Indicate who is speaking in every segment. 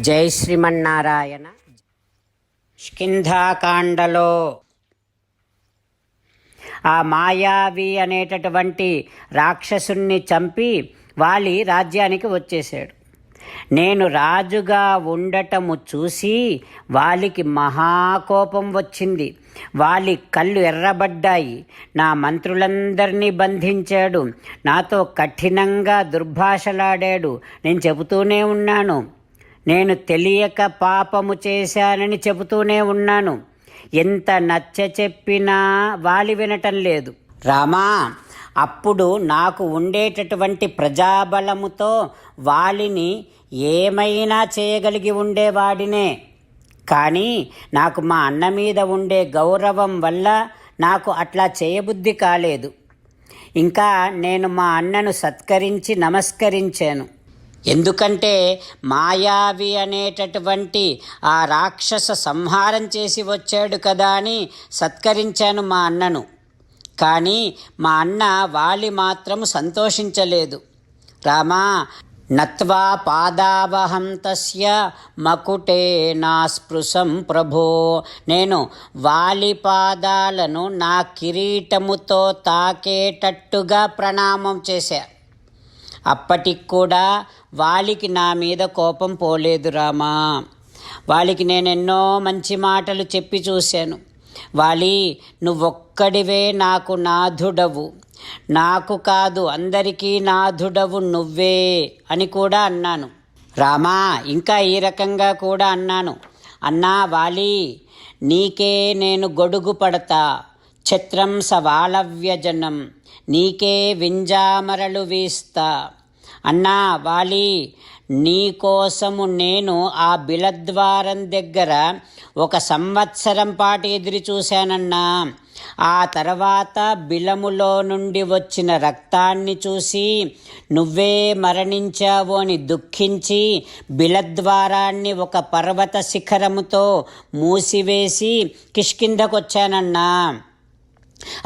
Speaker 1: జై శ్రీమన్నారాయణ. స్కింధాకాండలో ఆ మాయావి అనేటటువంటి రాక్షసుణ్ణి చంపి వాలి రాజ్యానికి వచ్చేసాడు నేను రాజుగా ఉండటము చూసి వాలికి మహాకోపం వచ్చింది. వాలి కళ్ళు ఎర్రబడ్డాయి. నా మంత్రులందరినీ బంధించాడు. నాతో కఠినంగా దుర్భాషలాడాడు. నేను చెబుతూనే ఉన్నాను. నేను తెలియక పాపము చేశానని చెబుతూనే ఉన్నాను. ఎంత నచ్చ చెప్పినా వాలి వినటం లేదు. రామా అప్పుడు నాకు ఉండేటటువంటి ప్రజాబలముతో వాలిని ఏమైనా చేయగలిగి ఉండేవాడినే. కానీ నాకు మా అన్న మీద ఉండే గౌరవం వల్ల నాకు అట్లా చేయబుద్ధి కాలేదు. ఇంకా నేను మా అన్నను సత్కరించి నమస్కరించాను. ఎందుకంటే మాయావి అనేటటువంటి ఆ రాక్షస సంహారం చేసి వచ్చాడు కదా అని సత్కరించాను మా అన్నను. కానీ మా అన్న వాలి మాత్రం సంతోషించలేదు. రామా నత్వా పాదావహం తస్య మకుటే నా స్పృశం ప్రభో. నేను వాలి పాదాలను నా కిరీటముతో తాకేటట్టుగా ప్రణామం చేశా. అప్పటికి కూడా వాలికి నా మీద కోపం పోలేదు రామా. వాళ్ళకి నేను ఎన్నో మంచి మాటలు చెప్పి చూశాను. వాలి నువ్వొక్కడివే నాకు నాధుడవు. నాకు కాదు అందరికీ నాధుడవు నువ్వే అని కూడా అన్నాను. రామా ఇంకా ఈ రకంగా కూడా అన్నాను. అన్నా వాలి నీకే నేను గొడుగు పడతా. ఛత్రం సవాళవ్యజనం. నీకే వింజామరలు వీస్తా. అన్నా వాలి నీకోసము నేను ఆ బిలద్వారం దగ్గర ఒక సంవత్సరం పాటు ఎదురు చూశానన్నా. ఆ తర్వాత బిలములో నుండి వచ్చిన రక్తాన్ని చూసి నువ్వే మరణించావు అని దుఃఖించి బిలద్వారాన్ని ఒక పర్వత శిఖరముతో మూసివేసి కిష్కిందకొచ్చానన్నా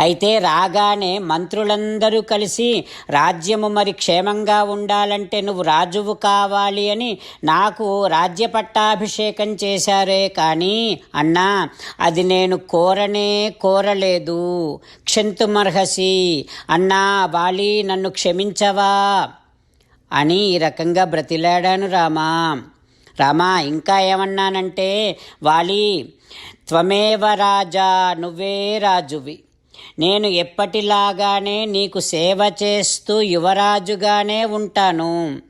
Speaker 1: అయితే రాగానే మంత్రులందరూ కలిసి రాజ్యము మరి క్షేమంగా ఉండాలంటే నువ్వు రాజువు కావాలి అని నాకు రాజ్య పట్టాభిషేకం చేశారే కానీ అన్నా అది నేను కోరనే కోరలేదు. క్షంతుమర్హసి అన్నా వాలి నన్ను క్షమించవా అని ఈ రకంగా బ్రతిలాడాను రామా. రామా ఇంకా ఏమన్నానంటే వాలి త్వమేవ రాజా నువ్వే రాజువి. నేను ఎప్పటిలాగానే నీకు సేవ చేస్తూ యువరాజుగానే ఉంటాను.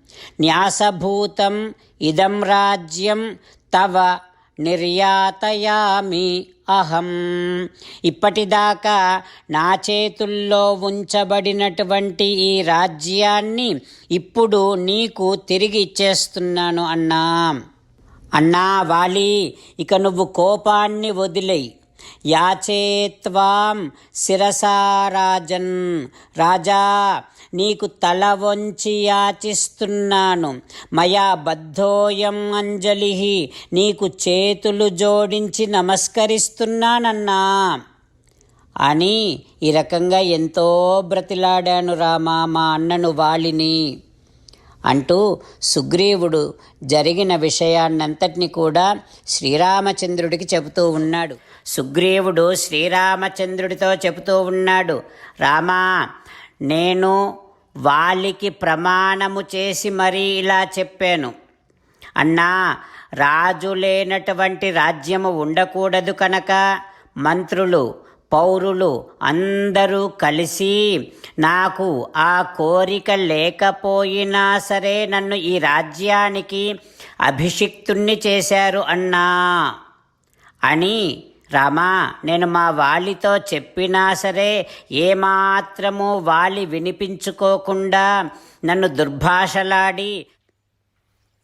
Speaker 1: న్యాసభూతం ఇదం రాజ్యం తవ నిర్యాతయామి అహం. ఇప్పటిదాకా నా చేతుల్లో ఉంచబడినటువంటి ఈ రాజ్యాన్ని ఇప్పుడు నీకు తిరిగి ఇచ్చేస్తున్నాను అన్నా. అన్నా వాలి ఇక నువ్వు కోపాన్ని వదిలేయి. యాచేత్వాం శిరసారాజన్ రాజా నీకు తల వంచి యాచిస్తున్నాను. మయా బద్ధోయం అంజలి నీకు చేతులు జోడించి నమస్కరిస్తున్నానన్నా. అని ఈ రకంగా ఎంతో బ్రతిలాడాను రామా మా అన్నను వాలిని. అంటూ సుగ్రీవుడు జరిగిన విషయాన్నంతటిని కూడా శ్రీరామచంద్రుడికి చెబుతూ ఉన్నాడు. సుగ్రీవుడు శ్రీరామచంద్రుడితో చెబుతూ ఉన్నాడు రామా నేను వాలికి ప్రమాణము చేసి మరీ ఇలా చెప్పాను. అన్నా రాజు లేనటువంటి రాజ్యము ఉండకూడదు కనుక మంత్రులు పౌరులు అందరూ కలిసి నాకు ఆ కోరిక లేకపోయినా సరే నన్ను ఈ రాజ్యానికి అభిషిక్తుణ్ణి చేశారు అన్నా. అని రామా నేను మా వాలితో చెప్పినా సరే ఏమాత్రము వాలి వినిపించుకోకుండా నన్ను దుర్భాషలాడి